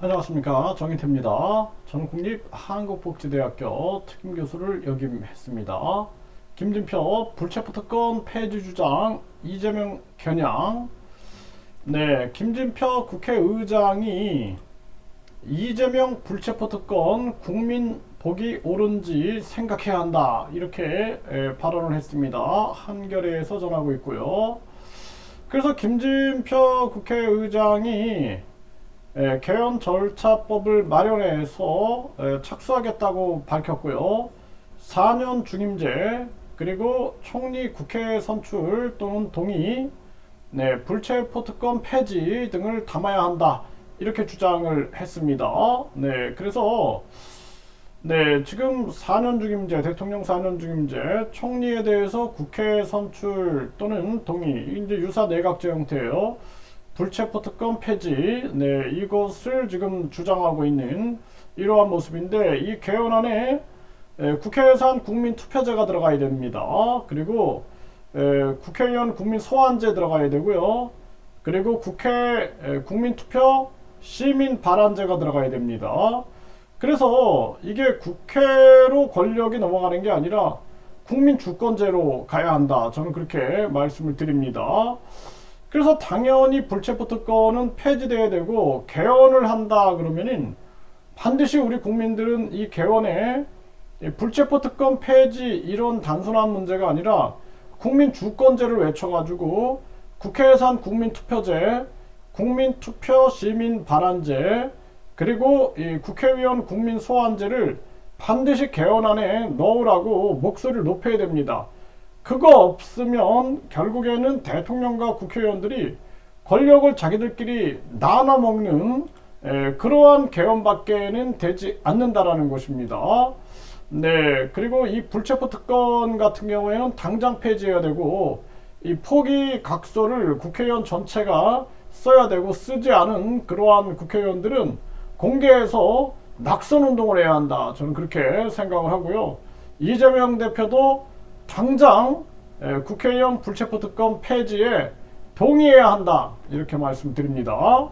안녕하십니까 정인태입니다. 저는 국립한국복지대학교 특임교수를 역임했습니다. 김진표 불체포 특권 폐지 주장 이재명 겨냥 네 김진표 국회의장이 이재명 불체포 특권 국민 보기 옳은지 생각해야 한다 이렇게 에, 발언을 했습니다. 한겨레에서 전하고 있고요. 그래서 김진표 국회의장이 예, 개헌 절차법을 마련해서 예, 착수하겠다고 밝혔고요. 4년 중임제 그리고 총리 국회 선출 또는 동의, 네, 불체포 특권 폐지 등을 담아야 한다 이렇게 주장을 했습니다. 네, 그래서 네, 지금 4년 중임제, 대통령 4년 중임제, 총리에 대해서 국회 선출 또는 동의, 이제 유사 내각제 형태예요. 불체포 특권 폐지, 네, 이것을 지금 주장하고 있는 이러한 모습인데 이 개헌안에 에, 국회 예산 국민 투표제가 들어가야 됩니다. 그리고 에, 국회의원 국민 소환제 들어가야 되고요. 그리고 국회 에, 국민 투표 시민 발안제가 들어가야 됩니다. 그래서 이게 국회로 권력이 넘어가는 게 아니라 국민 주권제로 가야 한다. 저는 그렇게 말씀을 드립니다. 그래서 당연히 불체포 특권은 폐지돼야 되고 개헌을 한다 그러면은 반드시 우리 국민들은 이 개헌에 이 불체포 특권 폐지 이런 단순한 문제가 아니라 국민 주권제를 외쳐가지고 국회 예산 국민 투표제, 국민 투표 시민 발안제 그리고 이 국회의원 국민 소환제를 반드시 개헌안에 넣으라고 목소리를 높여야 됩니다. 그거 없으면 결국에는 대통령과 국회의원들이 권력을 자기들끼리 나눠 먹는 에, 그러한 개헌밖에는 되지 않는다라는 것입니다. 네, 그리고 이 불체포 특권 같은 경우에는 당장 폐지해야 되고 이 포기 각서를 국회의원 전체가 써야 되고 쓰지 않은 그러한 국회의원들은 공개해서 낙선 운동을 해야 한다. 저는 그렇게 생각을 하고요. 이재명 대표도 당장 에, 국회의원 불체포 특권 폐지에 동의해야 한다. 이렇게 말씀드립니다.